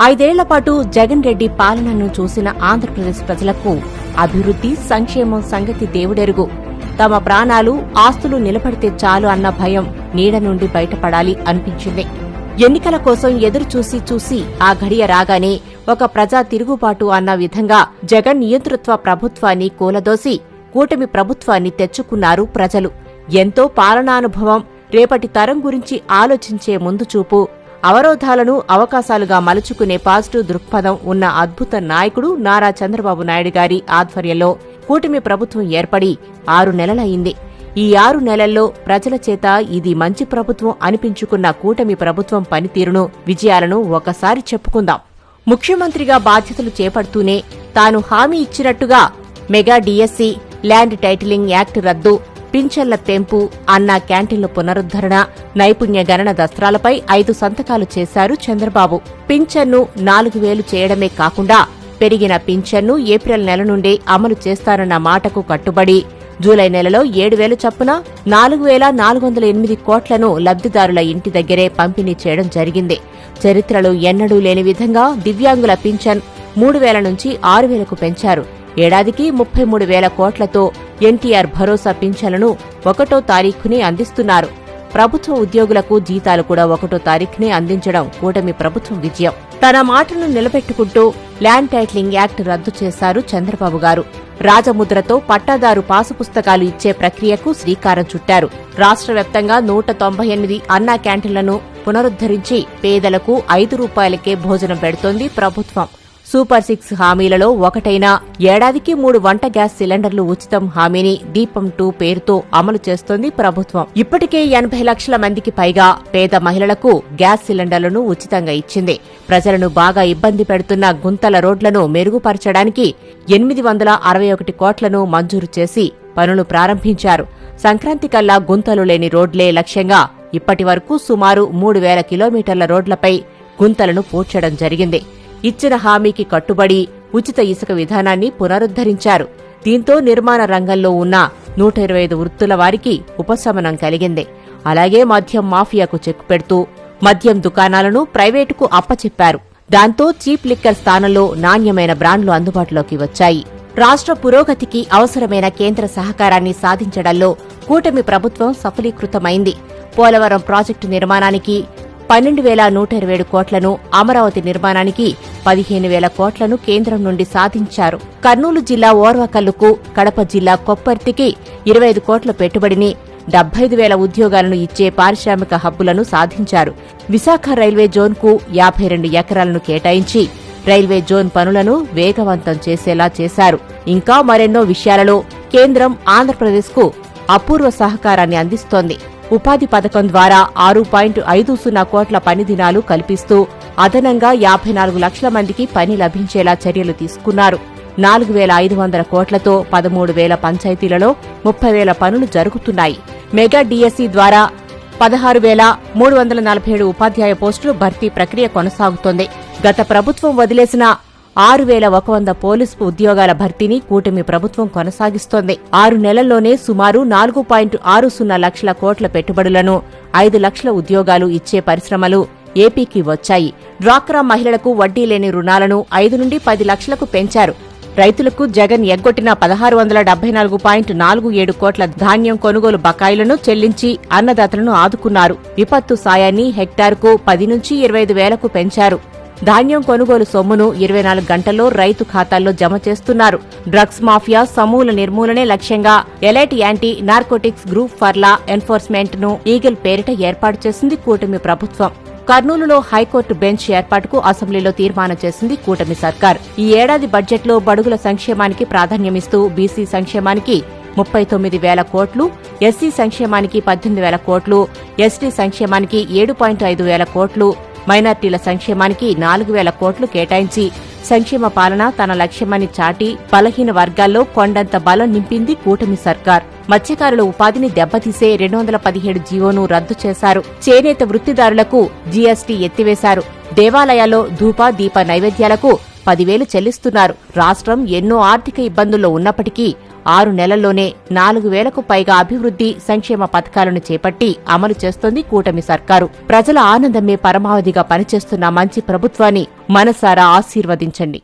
ఐదేళ్ళ పాటు జగన్ రెడ్డి పాలనను చూసిన ఆంధ్రప్రదేశ్ ప్రజలకు అభివృద్ధి సంక్షేమం సంగతి దేవుడెరుగు. తమ ప్రాణాలు ఆస్తులు నిలబడితే చాలు అన్న భయం నీడ నుండి బయటపడాలి అనిపించింది. ఎన్నికల కోసం ఎదురు చూసి చూసి ఆ ఘడియ రాగానే ఒక ప్రజా తిరుగుబాటు అన్న విధంగా జగన్ నియంతృత్వ ప్రభుత్వాన్ని కూలదోసి కూటమి ప్రభుత్వాన్ని తెచ్చుకున్నారు ప్రజలు. ఎంతో పాలనానుభవం రేపటి తరం గురించి ఆలోచించే ముందు చూపు అవరోధాలను అవకాశాలుగా మలుచుకునే పాజిటివ్ దృక్పథం ఉన్న అద్భుత నాయకుడు నారా చంద్రబాబు నాయుడు గారి ఆధ్వర్యంలో కూటమి ప్రభుత్వం ఏర్పడి ఆరు నెలలయ్యింది. ఈ ఆరు నెలల్లో ప్రజల చేత ఇది మంచి ప్రభుత్వం అనిపించుకున్న కూటమి ప్రభుత్వం పనితీరును విజయాలను ఒకసారి చెప్పుకుందాం. ముఖ్యమంత్రిగా బాధ్యతలు చేపడుతూనే తాను హామీ ఇచ్చినట్టుగా mega DSC land titling act రద్దు పింఛన్ల పెంపు అన్న క్యాంటీన్ల పునరుద్ధరణ నైపుణ్య గణన దస్త్రాలపై ఐదు సంతకాలు చేశారు చంద్రబాబు. పింఛన్ను నాలుగు వేలు చేయడమే కాకుండా పెరిగిన పింఛన్ను ఏప్రిల్ నెల నుండే అమలు చేస్తారన్న మాటకు కట్టుబడి జూలై నెలలో ఏడు వేలు చొప్పున నాలుగు వేల నాలుగు వందల ఎనిమిది కోట్లను లబ్దిదారుల ఇంటి దగ్గరే పంపిణీ చేయడం జరిగింది. చరిత్రలో ఎన్నడూ లేని విధంగా దివ్యాంగుల పింఛన్ మూడు వేల నుంచి ఆరు వేలకు పెంచారు. ఏడాదికి ముప్పై మూడు వేల కోట్లతో ఎన్టీఆర్ భరోసా పింఛన్లను ఒకటో తారీఖునే అందిస్తున్నారు. ప్రభుత్వ ఉద్యోగులకు జీతాలు కూడా ఒకటో తారీఖునే అందించడం కూటమి ప్రభుత్వం విజయం. తన మాటను నిలబెట్టుకుంటూ ల్యాండ్ టైటిలింగ్ యాక్ట్ రద్దు చేశారు చంద్రబాబు గారు. రాజముద్రతో పట్టాదారు పాసు పుస్తకాలు ఇచ్చే ప్రక్రియకు శ్రీకారం చుట్టారు. రాష్ట్ర వ్యాప్తంగా నూట తొంభై ఎనిమిది అన్నా క్యాంటీన్లను పునరుద్ధరించి పేదలకు ఐదు రూపాయలకే భోజనం పెడుతోంది ప్రభుత్వం. సూపర్ సిక్స్ హామీలలో ఒకటైన ఏడాదికి మూడు వంట గ్యాస్ సిలిండర్లు ఉచితం హామీని దీపం టూ పేరుతో అమలు చేస్తోంది ప్రభుత్వం. ఇప్పటికే ఎనభై లక్షల మందికి పైగా పేద మహిళలకు గ్యాస్ సిలిండర్లను ఉచితంగా ఇచ్చింది. ప్రజలను బాగా ఇబ్బంది పెడుతున్న గుంతల రోడ్లను మెరుగుపరచడానికి ఎనిమిది వందల అరవై ఒకటి కోట్లను మంజూరు చేసి పనులు ప్రారంభించారు. సంక్రాంతి కల్లా గుంతలు లేని రోడ్లే లక్ష్యంగా ఇప్పటి వరకు సుమారు మూడు వేల కిలోమీటర్ల రోడ్లపై గుంతలను పూడ్చడం జరిగింది. ఇచ్చిన హామీకి కట్టుబడి ఉచిత ఇసుక విధానాన్ని పునరుద్ధరించారు. దీంతో నిర్మాణ రంగంలో ఉన్న నూట ఇరవై ఐదు వృత్తుల వారికి ఉపశమనం కలిగింది. అలాగే మద్యం మాఫియాకు చెక్ పెడుతూ మద్యం దుకాణాలను ప్రైవేటుకు అప్పచెప్పారు. దాంతో చీప్ లిక్కర్ స్థానంలో నాణ్యమైన బ్రాండ్లు అందుబాటులోకి వచ్చాయి. రాష్ట్ర పురోగతికి అవసరమైన కేంద్ర సహకారాన్ని సాధించడంలో కూటమి ప్రభుత్వం సఫలీకృతమైంది. పోలవరం ప్రాజెక్టు నిర్మాణానికి పన్నెండు వేల నూట ఇరవై ఏడు కోట్లను అమరావతి నిర్మాణానికి పదిహేను వేల కోట్లను కేంద్రం నుండి సాధించారు. కర్నూలు జిల్లా ఓర్వకల్లుకు కడప జిల్లా కొప్పర్తికి ఇరవై ఐదు కోట్ల పెట్టుబడిని డెబ్బై ఐదు వేల ఉద్యోగాలను ఇచ్చే పారిశ్రామిక హబ్బులను సాధించారు. విశాఖ రైల్వే జోన్కు యాభై రెండు ఎకరాలను కేటాయించి రైల్వే జోన్ పనులను వేగవంతం చేసేలా చేశారు. ఇంకా మరెన్నో విషయాలలో కేంద్రం ఆంధ్రప్రదేశ్కు అపూర్వ సహకారాన్ని అందిస్తోంది. ఉపాధి పథకం ద్వారా ఆరు పాయింట్ ఐదు సున్నా కోట్ల పని దినాలు కల్పిస్తూ అదనంగా యాభై నాలుగు లక్షల మందికి పని లభించేలా చర్యలు తీసుకున్నారు. నాలుగు వేల ఐదు వందల కోట్లతో పదమూడు వేల పంచాయతీలలో ముప్పై వేల పనులు జరుగుతున్నాయి. మెగా డీఎస్సీ ద్వారా పదహారు వేల మూడు వందల నలభై ఏడు ఉపాధ్యాయ పోస్టులు భర్తీ ప్రక్రియ కొనసాగుతోంది. గత ప్రభుత్వం వదిలేసిన ఆరు వేల ఒక వంద పోలీసు ఉద్యోగాల భర్తీని కూటమి ప్రభుత్వం కొనసాగిస్తోంది. ఆరు నెలల్లోనే సుమారు నాలుగు పాయింట్ ఆరు సున్నా లక్షల కోట్ల పెట్టుబడులను ఐదు లక్షల ఉద్యోగాలు ఇచ్చే పరిశ్రమలు ఏపీకి వచ్చాయి. డ్వాక్రా మహిళలకు వడ్డీ లేని రుణాలను ఐదు నుండి పది లక్షలకు పెంచారు. రైతులకు జగన్ ఎగ్గొట్టిన పదహారు వందల డెబ్బై నాలుగు పాయింట్ నాలుగు ఏడు కోట్ల ధాన్యం కొనుగోలు బకాయిలను చెల్లించి అన్నదాతలను ఆదుకున్నారు. విపత్తు సాయాన్ని హెక్టార్కు పది నుంచి ఇరవై ఐదు వేలకు పెంచారు. ధాన్యం కొనుగోలు సొమ్మును ఇరవై నాలుగు గంటల్లో రైతు ఖాతాల్లో జమ చేస్తున్నారు. డ్రగ్స్ మాఫియా సమూల నిర్మూలనే లక్ష్యంగా elite anti narcotics group for law ఎన్ఫోర్స్మెంట్ను eagle పేరిట ఏర్పాటు చేసింది కూటమి ప్రభుత్వం. కర్నూలులో హైకోర్టు బెంచ్ ఏర్పాటుకు అసెంబ్లీలో తీర్మానం చేసింది కూటమి సర్కార్. ఈ ఏడాది బడ్జెట్లో బడుగుల సంక్షేమానికి ప్రాధాన్యమిస్తూ బీసీ సంక్షేమానికి ముప్పై తొమ్మిది వేల కోట్లు ఎస్సీ సంక్షేమానికి పద్దెనిమిది వేల కోట్లు ఎస్టీ సంక్షేమానికి ఏడు పాయింట్ ఐదు వేల కోట్లు మైనార్టీల సంక్షేమానికి నాలుగు వేల కోట్లు కేటాయించి సంక్షేమ పాలన తన లక్ష్యమని చాటి బలహీన వర్గాల్లో కొండంత బలం నింపింది కూటమి సర్కార్. మత్స్యకారుల ఉపాధిని దెబ్బతీసే రెండు వందల పదిహేడు జీవోను రద్దు చేశారు. చేనేత వృత్తిదారులకు జీఎస్టీ ఎత్తివేశారు. దేవాలయాల్లో ధూప దీప నైవేద్యాలకు పదివేలు చెల్లిస్తున్నారు. రాష్ట్రం ఎన్నో ఆర్థిక ఇబ్బందుల్లో ఉన్నప్పటికీ ఆరు నెలల్లోనే నాలుగు వేలకు పైగా అభివృద్ధి సంక్షేమ పథకాలను చేపట్టి అమలు చేస్తోంది కూటమి సర్కారు. ప్రజల ఆనందమే పరమావధిగా పనిచేస్తున్న మంచి ప్రభుత్వాన్ని మనసారా ఆశీర్వదించండి.